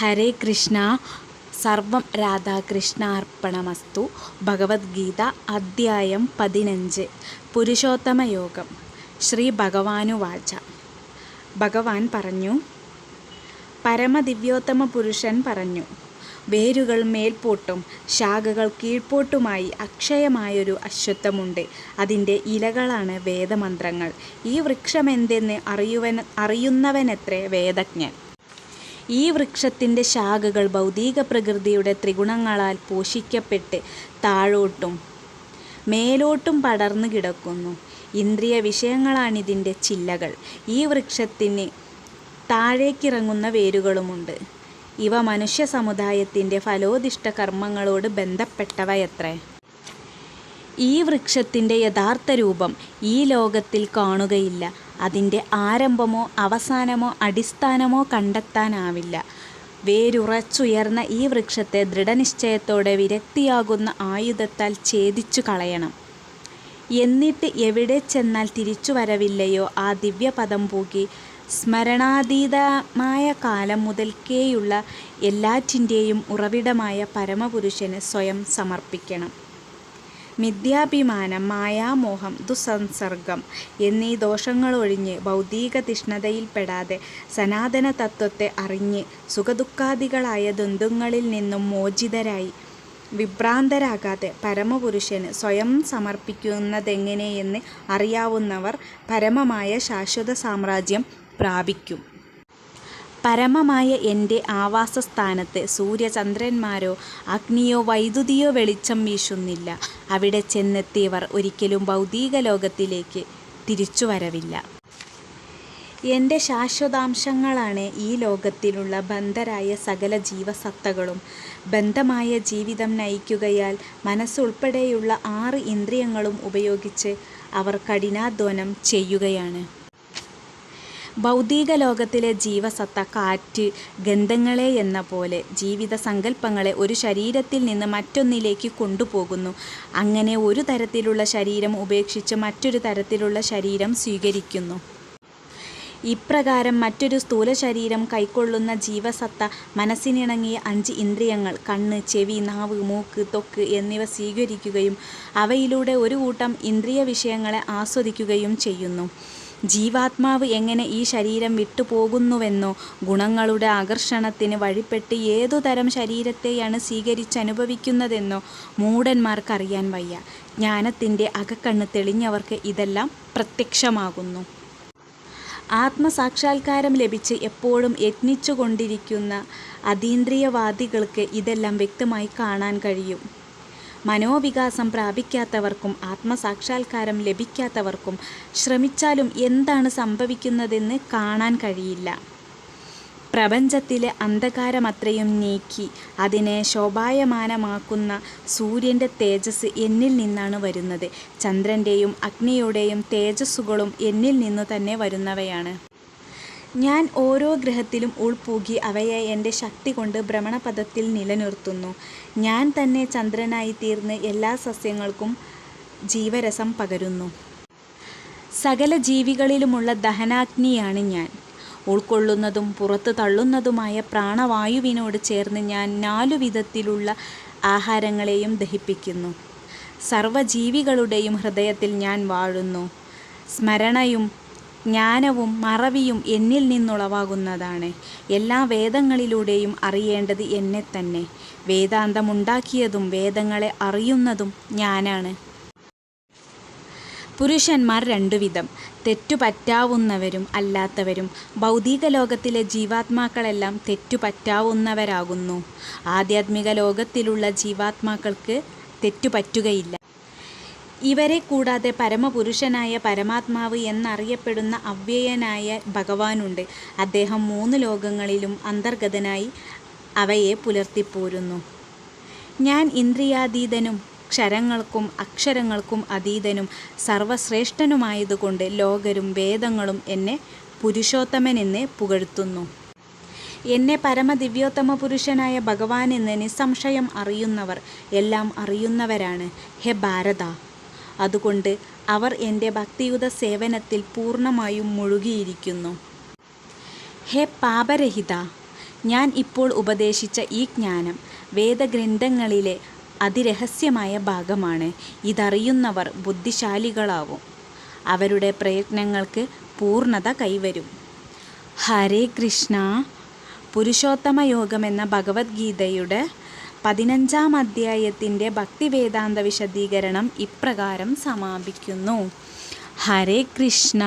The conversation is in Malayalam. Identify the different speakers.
Speaker 1: ഹരേ കൃഷ്ണ സർവം രാധാകൃഷ്ണാർപ്പണമസ്തു ഭഗവത്ഗീത അദ്ധ്യായം പതിനഞ്ച്. പുരുഷോത്തമയോഗം ശ്രീ ഭഗവാനുവാച. ഭഗവാൻ പറഞ്ഞു പരമദിവ്യോത്തമ പുരുഷൻ പറഞ്ഞു വേരുകൾ മേൽപോട്ടും ശാഖകൾ കീഴ്പോട്ടുമായി അക്ഷയമായൊരു അശ്വത്വമുണ്ട് അതിന്റെ ഇലകളാണ് വേദമന്ത്രങ്ങൾ. ഈ വൃക്ഷമെന്തെന്ന് അറിയുവൻ അറിയുന്നവനത്രേ വേദജ്ഞൻ. ഈ വൃക്ഷത്തിന്റെ ശാഖകൾ ഭൗതിക പ്രകൃതിയുടെ ത്രിഗുണങ്ങളാൽ പോഷിക്കപ്പെട്ട് താഴോട്ടും മേലോട്ടും പടർന്നു കിടക്കുന്നു. ഇന്ദ്രിയ വിഷയങ്ങളാണിതിന്റെ ചില്ലകൾ. ഈ വൃക്ഷത്തിന് താഴേക്കിറങ്ങുന്ന വേരുകളുമുണ്ട്. ഇവ മനുഷ്യ സമുദായത്തിന്റെ ഫലോദിഷ്ട കർമ്മങ്ങളോട് ബന്ധപ്പെട്ടവയത്രേ. ഈ വൃക്ഷത്തിന്റെ യഥാർത്ഥ രൂപം ഈ ലോകത്തിൽ കാണുകയില്ല. അതിന്റെ ആരംഭമോ അവസാനമോ അടിസ്ഥാനമോ കണ്ടെത്താനാവില്ല. വേരുറച്ചുയർന്ന ഈ വൃക്ഷത്തെ ദൃഢനിശ്ചയത്തോടെ വിരക്തിയാകുന്ന ആയുധത്താൽ ഛേദിച്ചു കളയണം. എന്നിട്ട് എവിടെ ചെന്നാൽ തിരിച്ചു വരവില്ലയോ ആ ദിവ്യപദം പൂകി സ്മരണാതീതമായ കാലം മുതൽക്കേയുള്ള എല്ലാറ്റിന്റെയും ഉറവിടമായ പരമപുരുഷന് സ്വയം സമർപ്പിക്കണം. മിഥ്യാഭിമാനം മായാമോഹം ദുസംസർഗം എന്നീ ദോഷങ്ങളൊഴിഞ്ഞ് ഭൗതിക തിഷ്ണതയിൽപ്പെടാതെ സനാതന തത്വത്തെ അറിഞ്ഞ് സുഖദുഃഖാദികളായ ദ്വന്ദ്ങ്ങളിൽ നിന്നും മോചിതരായി വിഭ്രാന്തരാകാതെ പരമപുരുഷന് സ്വയം സമർപ്പിക്കുന്നതെങ്ങനെയെന്ന് അറിയാവുന്നവർ പരമമായ ശാശ്വത സാമ്രാജ്യം പ്രാപിക്കും. പരമമായ എന്റെ ആവാസസ്ഥാനത്ത് സൂര്യചന്ദ്രന്മാരോ അഗ്നിയോ വൈദ്യുതിയോ വെളിച്ചം വീശുന്നില്ല. അവിടെ ചെന്നെത്തിയവർ ഒരിക്കലും ഭൗതിക ലോകത്തിലേക്ക് തിരിച്ചു വരവില്ല എന്റെ ശാശ്വതാംശങ്ങളാണ് ഈ ലോകത്തിലുള്ള ബന്ധരായ സകല ജീവസത്തകളും. ബന്ധമായ ജീവിതം നയിക്കുകയാൽ മനസ്സുൾപ്പെടെയുള്ള ആറ് ഇന്ദ്രിയങ്ങളും ഉപയോഗിച്ച് അവർ കഠിനാധ്വാനം ചെയ്യുകയാണ്. ഭൗതിക ലോകത്തിലെ ജീവസത്ത കാറ്റ് ഗന്ധങ്ങളെ എന്ന പോലെ ജീവിത സങ്കല്പങ്ങളെ ഒരു ശരീരത്തിൽ നിന്ന് മറ്റൊന്നിലേക്ക് കൊണ്ടുപോകുന്നു. അങ്ങനെ ഒരു തരത്തിലുള്ള ശരീരം ഉപേക്ഷിച്ച് മറ്റൊരു തരത്തിലുള്ള ശരീരം സ്വീകരിക്കുന്നു. ഇപ്രകാരം മറ്റൊരു സ്ഥൂല ശരീരം കൈക്കൊള്ളുന്ന ജീവസത്ത മനസ്സിനിണങ്ങിയ അഞ്ച് ഇന്ദ്രിയങ്ങൾ കണ്ണ് ചെവി നാവ് മൂക്ക് തൊക്ക് എന്നിവ സ്വീകരിക്കുകയും അവയിലൂടെ ഒരു കൂട്ടം ഇന്ദ്രിയ വിഷയങ്ങളെ ആസ്വദിക്കുകയും ചെയ്യുന്നു. ജീവാത്മാവ് എങ്ങനെ ഈ ശരീരം വിട്ടുപോകുന്നുവെന്നോ ഗുണങ്ങളുടെ ആകർഷണത്തിന് വഴിപ്പെട്ട് ഏതുതരം ശരീരത്തെയാണ് സ്വീകരിച്ചനുഭവിക്കുന്നതെന്നോ മൂടന്മാർക്കറിയാൻ വയ്യ. ജ്ഞാനത്തിന്റെ അകക്കണ്ണ് തെളിഞ്ഞവർക്ക് ഇതെല്ലാം പ്രത്യക്ഷമാകുന്നു. ആത്മസാക്ഷാത്കാരം ലഭിച്ച് എപ്പോഴും യത്നിച്ചുകൊണ്ടിരിക്കുന്ന അതീന്ദ്രിയവാദികൾക്ക് ഇതെല്ലാം വ്യക്തമായി കാണാൻ കഴിയും. മനോവികാസം പ്രാപിക്കാത്തവർക്കും ആത്മസാക്ഷാത്കാരം ലഭിക്കാത്തവർക്കും ശ്രമിച്ചാലും എന്താണ് സംഭവിക്കുന്നതെന്ന് കാണാൻ കഴിയില്ല. പ്രപഞ്ചത്തിലെ അന്ധകാരമത്രയും നീക്കി അതിനെ ശോഭായമാനമാക്കുന്ന സൂര്യന്റെ തേജസ് എന്നിൽ നിന്നാണ് വരുന്നത്. ചന്ദ്രന്റെയും അഗ്നിയുടെയും തേജസ്സുകളും എന്നിൽ നിന്നു തന്നെ വരുന്നവയാണ്. ഞാൻ ഓരോ ഗ്രഹത്തിലും ഉൾപ്പൂകി അവയെ എന്റെ ശക്തി കൊണ്ട് ഭ്രമണപഥത്തിൽ നിലനിർത്തുന്നു. ഞാൻ തന്നെ ചന്ദ്രനായി തീർന്ന് എല്ലാ സസ്യങ്ങൾക്കും ജീവരസം പകരുന്നു. സകല ജീവികളിലുമുള്ള ദഹനാഗ്നിയാണ് ഞാൻ. ഉൾക്കൊള്ളുന്നതും പുറത്തു തള്ളുന്നതുമായ പ്രാണവായുവിനോട് ചേർന്ന് ഞാൻ നാലു വിധത്തിലുള്ള ആഹാരങ്ങളെയും ദഹിപ്പിക്കുന്നു. സർവജീവികളുടെയും ഹൃദയത്തിൽ ഞാൻ വാഴുന്നു. സ്മരണയും ജ്ഞാനവും മറവിയും എന്നിൽ നിന്നുളവാകുന്നതാണ്. എല്ലാ വേദങ്ങളിലൂടെയും അറിയേണ്ടത് എന്നെ തന്നെ. വേദാന്തമുണ്ടാക്കിയതും വേദങ്ങളെ അറിയുന്നതും ഞാനാണ്. പുരുഷന്മാർ രണ്ടു വിധം. തെറ്റുപറ്റാവുന്നവരും അല്ലാത്തവരും. ഭൗതിക ലോകത്തിലെ ജീവാത്മാക്കളെല്ലാം തെറ്റുപറ്റാവുന്നവരാകുന്നു ആധ്യാത്മിക ലോകത്തിലുള്ള ജീവാത്മാക്കൾക്ക് തെറ്റുപറ്റുകയില്ല ഇവരെ കൂടാതെ പരമപുരുഷനായ പരമാത്മാവ് എന്നറിയപ്പെടുന്ന അവ്യയനായ ഭഗവാനുണ്ട്. അദ്ദേഹം മൂന്ന് ലോകങ്ങളിലും അന്തർഗതനായി അവയെ പുലർത്തിപ്പോരുന്നു. ഞാൻ ഇന്ദ്രിയാതീതനും ക്ഷരങ്ങൾക്കും അക്ഷരങ്ങൾക്കും അതീതനും സർവശ്രേഷ്ഠനുമായതുകൊണ്ട് ലോകരും വേദങ്ങളും എന്നെ പുരുഷോത്തമനെന്ന് പുകഴ്ത്തുന്നു. എന്നെ പരമദിവ്യോത്തമ പുരുഷനായ ഭഗവാൻ എന്ന് നിസ്സംശയം അറിയുന്നവർ എല്ലാം അറിയുന്നവരാണ്. ഹെ ഭാരത! അതുകൊണ്ട് അവർ എന്റെ ഭക്തിയുത സേവനത്തിൽ പൂർണമായും മുഴുകിയിരിക്കുന്നു. ഹേ പാപരഹിത ഞാൻ ഇപ്പോൾ ഉപദേശിച്ച ഈ ജ്ഞാനം വേദഗ്രന്ഥങ്ങളിലെ അതിരഹസ്യമായ ഭാഗമാണ്. ഇതറിയുന്നവർ ബുദ്ധിശാലികളാവും. അവരുടെ പ്രയത്നങ്ങൾക്ക് പൂർണത കൈവരും. ഹരേ കൃഷ്ണ പുരുഷോത്തമ യോഗം എന്ന ഭഗവത്ഗീതയുടെ പതിനഞ്ചാം അധ്യായത്തിന്റെ ഭക്തിവേദാന്ത വിശദീകരണം ഇപ്രകാരം സമാപിക്കുന്നു. ഹരേ കൃഷ്ണ.